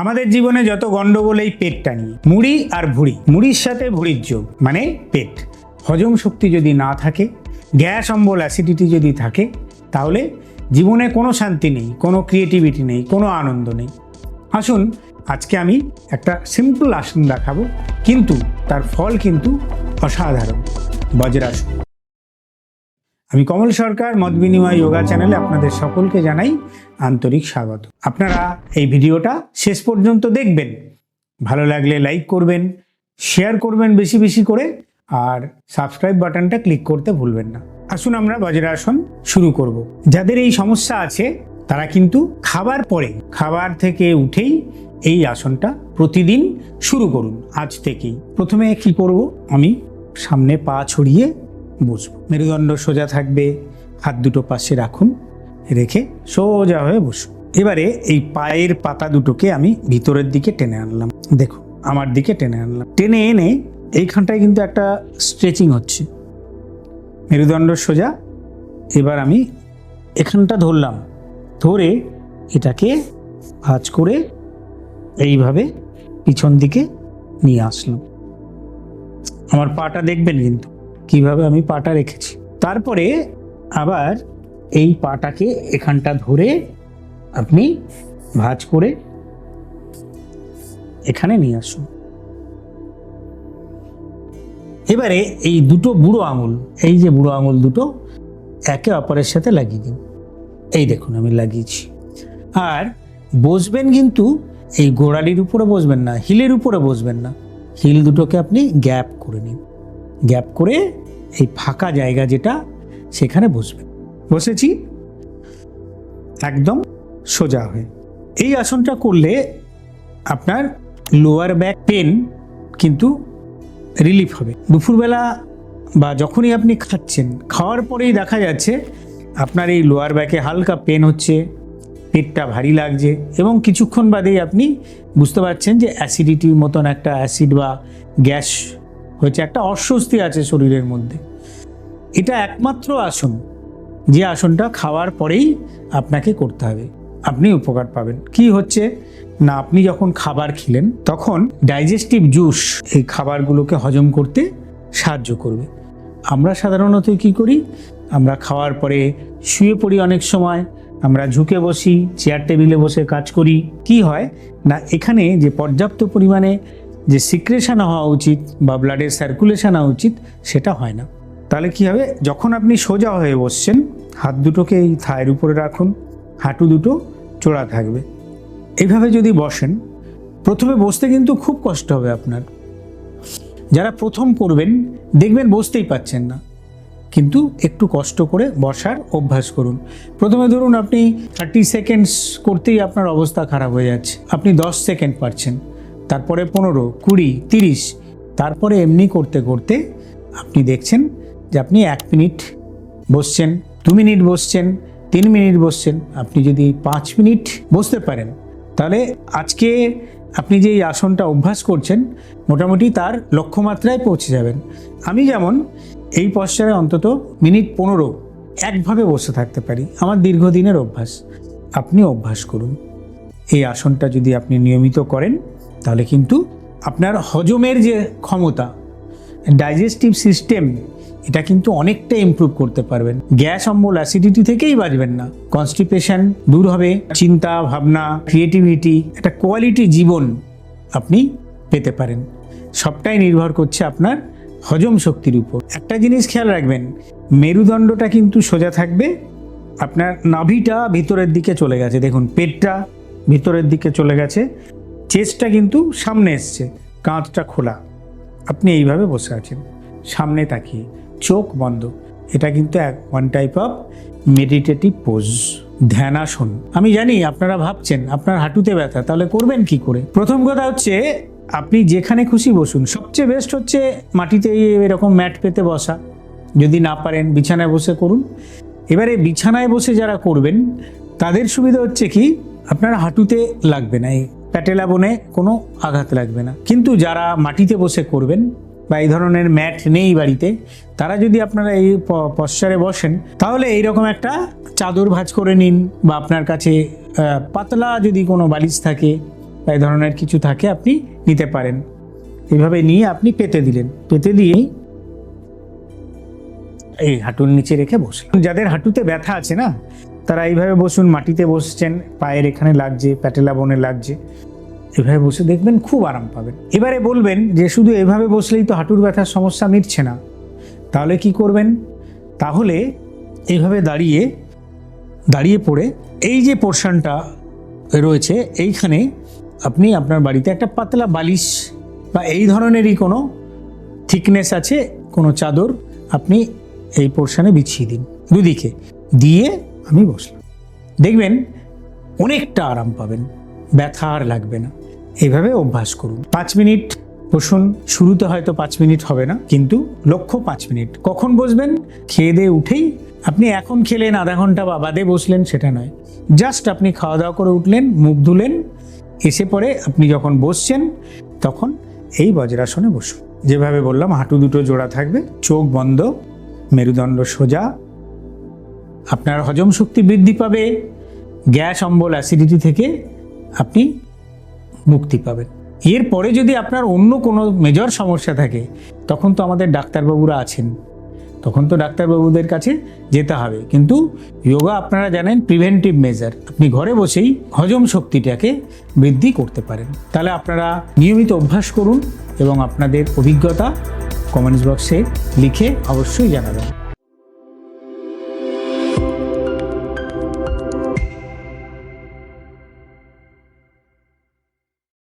আমাদের জীবনে যত গন্ডগোল, এই পেটটা নিয়ে। মুড়ি আর ভুড়ি। মুড়ির সাথে ভুড়ির যোগ মানে পেট। হজম শক্তি যদি না থাকে, গ্যাস, অম্বল, অ্যাসিডিটি যদি থাকে, তাহলে জীবনে কোনো শান্তি নেই, কোনো ক্রিয়েটিভিটি নেই, কোনো আনন্দ নেই। আসুন, আজকে আমি একটা সিম্পল আসন দেখাবো, কিন্তু তার ফল কিন্তু অসাধারণ। বজ্রাসন। আমি কমল সরকার, মত বিনিময় যোগা চ্যানেলে আপনাদের সকলকে জানাই আন্তরিক স্বাগত। আপনারা এই ভিডিওটা শেষ পর্যন্ত দেখবেন। ভালো লাগলে লাইক করবেন শেয়ার করবেন বেশি বেশি করে, আর সাবস্ক্রাইব বাটনটা ক্লিক করতে ভুলবেন না। আসুন আমরা বজ্রাসন শুরু করব। যাদের এই সমস্যা আছে, তারা কিন্তু খাবার পরে, খাবার থেকে উঠেই এই আসনটা প্রতিদিন শুরু করুন, আজ থেকেই। প্রথমে কি করব? আমি সামনে পা ছড়িয়ে বসবো মেরুদণ্ড সোজা থাকবে, হাত দুটো পাশে রাখুন, রেখে সোজা হয়ে বসুন। এবারে এই পায়ের পাতা দুটোকে আমি ভিতরের দিকে টেনে আনলাম। দেখুন, আমার দিকে টেনে আনলাম। টেনে এনে এইখানটায় কিন্তু একটা স্ট্রেচিং হচ্ছে। মেরুদণ্ড সোজা, এবার আমি এখানটা ধরলাম। ধরে এটাকে ভাঁজ করে এইভাবে পিছন দিকে নিয়ে আসলাম। আমার পাটা দেখবেন কিন্তু। কীভাবে আমি পাটা রেখেছি। তারপরে আবার এই পাটাকে এখানটা ধরে আপনি ভাঁজ করে এখানে নিয়ে আসুন। এবারে এই দুটো বুড়ো আঙুল, এই যে বুড়ো আঙুল দুটো, একে অপরের সাথে লাগিয়ে দিন। এই দেখুন আমি লাগিয়েছি। আর বসবেন কিন্তু, এই গোড়ালির উপরে বসবেন না, হিলের উপরে বসবেন না। হিল দুটোকে আপনি গ্যাপ করে নিন। গ্যাপ করে এই ফাঁকা জায়গা যেটা, সেখানে বসবেন বসেছি। একদম সোজা হয়ে। এই আসনটা করলে আপনার লোয়ার ব্যাক পেন কিন্তু রিলিফ হবে। দুপুরবেলা বা যখনই আপনি খাচ্ছেন, খাওয়ার পরেই দেখা যাচ্ছে আপনার এই লোয়ার ব্যাকে হালকা পেন হচ্ছে, পেটটা ভারী লাগছে এবং কিছুক্ষণ বাদেই আপনি বুঝতে পারছেন যে অ্যাসিডিটির মতন একটা অ্যাসিড বা গ্যাস হয়েছে, একটা অস্বস্তি আছে শরীরের মধ্যে। এটা একমাত্র আসন। যে আসনটা খাওয়ার পরেই আপনাকে করতে হবে। আপনি উপকার পাবেন। কি হচ্ছে? না, আপনি যখন খাবার খেলেন, তখন ডাইজেস্টিভ জুস এই খাবারগুলোকে হজম করতে সাহায্য করবে। আমরা সাধারণত কি করি? আমরা খাওয়ার পরে শুয়ে পড়ি অনেক সময়, আমরা ঝুঁকে বসি চেয়ার টেবিলে বসে কাজ করি। কি হয়? না, এখানে যে পর্যাপ্ত পরিমাণে যে সিক্রেশন হওয়া উচিত বা ব্লাডের সার্কুলেশন হওয়া উচিত, সেটা হয় না। তাহলে কি হবে? যখন আপনি সোজা হয়ে বসছেন, হাত দুটোকে এই থায়ের উপরে রাখুন, হাঁটু দুটো চোড়া থাকবে। এইভাবে যদি বসেন, প্রথমে বসতে কিন্তু খুব কষ্ট হবে আপনার। যারা প্রথম করবেন, দেখবেন বসতেই পাচ্ছেন না। কিন্তু একটু কষ্ট করে বসার অভ্যাস করুন। প্রথমে ধরুন আপনি থার্টি সেকেন্ডস করতেই আপনার অবস্থা খারাপ হয়ে যাচ্ছে। আপনি দশ সেকেন্ড পারছেন। তারপরে পনেরো, কুড়ি, তিরিশ। তারপরে এমনি করতে করতে আপনি দেখছেন যে আপনি এক মিনিট বসছেন, দু মিনিট বসছেন, তিন মিনিট বসছেন। আপনি যদি পাঁচ মিনিট বসতে পারেন, তাহলে আজকে আপনি যে এই আসনটা অভ্যাস করছেন, মোটামুটি তার লক্ষ্যমাত্রায় পৌঁছে যাবেন। আমি যেমন এই পশ্চারে অন্তত মিনিট পনেরো একভাবে বসে থাকতে পারি। আমার দীর্ঘদিনের অভ্যাস। আপনি অভ্যাস করুন। এই আসনটা যদি আপনি নিয়মিত করেন তাহলে কিন্তু আপনার হজমের যে ক্ষমতা ডাইজেস্টিভ সিস্টেম এটা কিন্তু অনেকটা ইমপ্রুভ করতে পারবেন। গ্যাস, অম্বল অ্যাসিডিটি থেকেই বাঁচবেন না। কনস্টিপেশন দূর হবে, চিন্তা, ভাবনা ক্রিয়েটিভিটি একটা কোয়ালিটি জীবন আপনি পেতে পারেন। সবটাই নির্ভর করছে আপনার হজম শক্তির উপর। একটা জিনিস খেয়াল রাখবেন, মেরুদণ্ডটা কিন্তু সোজা থাকবে, আপনার নাভিটা ভিতরের দিকে চলে গেছে। দেখুন, পেটটা ভিতরের দিকে চলে গেছে। চেস্টটা কিন্তু সামনে এসছে, কাঁধটা খোলা। আপনি এইভাবে বসে আছেন। সামনে তাকিয়ে, চোখ বন্ধ। এটা কিন্তু এক one type of meditative pose ধ্যানাসন আমি জানি আপনারা ভাবছেন, আপনার হাঁটুতে ব্যথা, তাহলে করবেন কি করে? প্রথম কথা হচ্ছে, আপনি যেখানে খুশি বসুন। সবচেয়ে বেস্ট হচ্ছে মাটিতে এরকম ম্যাট পেতে বসা। যদি না পারেন, বিছানায় বসে করুন। এবারে বিছানায় বসে যারা করবেন, তাদের সুবিধা হচ্ছে কি, আপনার হাঁটুতে লাগবে না। এই প্যাটেলা বনে কোনো আঘাত লাগবে না। কিন্তু যারা মাটিতে বসে করবেন বা এই ধরনের ম্যাট নেই বাড়িতে, তারা যদি আপনারা এই পশ্চারে বসেন, তাহলে এইরকম একটা চাদর ভাঁজ করে নিন বা আপনার কাছে পাতলা যদি কোনো বালিশ থাকে বা এই ধরনের কিছু থাকে, আপনি নিতে পারেন। এইভাবে নিয়ে আপনি পেতে দিলেন। পেতে দিয়েই এই হাঁটুর নিচে রেখে বসে যাদের হাঁটুতে ব্যথা আছে না তারা এইভাবে বসুন, মাটিতে বসছেন, পায়ের এখানে লাগছে, প্যাটেলা বনে লাগছে। এভাবে বসে দেখবেন খুব আরাম পাবেন। এবারে বলবেন যে শুধু এভাবে বসলেই তো হাঁটুর ব্যথার সমস্যা মিটছে না। তাহলে কি করবেন? তাহলে এইভাবে দাঁড়িয়ে দাঁড়িয়ে পড়ে এই যে পোর্শনটা রয়েছে, এইখানে আপনি আপনার বাড়িতে একটা পাতলা বালিশ বা এই ধরনেরই কোনো থিকনেস আছে, কোনো চাদর আপনি এই পোর্শনে বিছিয়ে দিন। দুদিকে দিয়ে আমি বসলাম। দেখবেন, অনেকটা আরাম পাবেন, ব্যথা আর লাগবে না। এইভাবে অভ্যাস করুন। পাঁচ মিনিট বসুন, শুরুতে হয়তো পাঁচ মিনিট হবে না, কিন্তু লক্ষ্য পাঁচ মিনিট। কখন বসবেন? খেয়ে দিয়ে উঠেই। আপনি এখন খেলেন, আধা ঘণ্টা বা বাদে বসলেন, সেটা নয়। জাস্ট আপনি খাওয়া দাওয়া করে উঠলেন, মুখ ধুলেন, এসে পরে আপনি যখন বসছেন, তখন এই বজ্রাসনে বসুন। যেভাবে বললাম, হাঁটু দুটো জোড়া থাকবে, চোখ বন্ধ, মেরুদণ্ড সোজা আপনার হজম শক্তি বৃদ্ধি পাবে, গ্যাস, অম্বল অ্যাসিডিটি থেকে আপনি মুক্তি পাবেন। এরপরে যদি আপনার অন্য কোনো মেজর সমস্যা থাকে, তখন তো আমাদের ডাক্তারবাবুরা আছেন। তখন তো ডাক্তারবাবুদের কাছে যেতে হবে। কিন্তু যোগা আপনারা জানেন প্রিভেন্টিভ মেজার আপনি ঘরে বসেই হজম শক্তিটাকে বৃদ্ধি করতে পারেন। তাহলে আপনারা নিয়মিত অভ্যাস করুন এবং আপনাদের অভিজ্ঞতা কমেন্টস বক্সে লিখে অবশ্যই জানাবেন।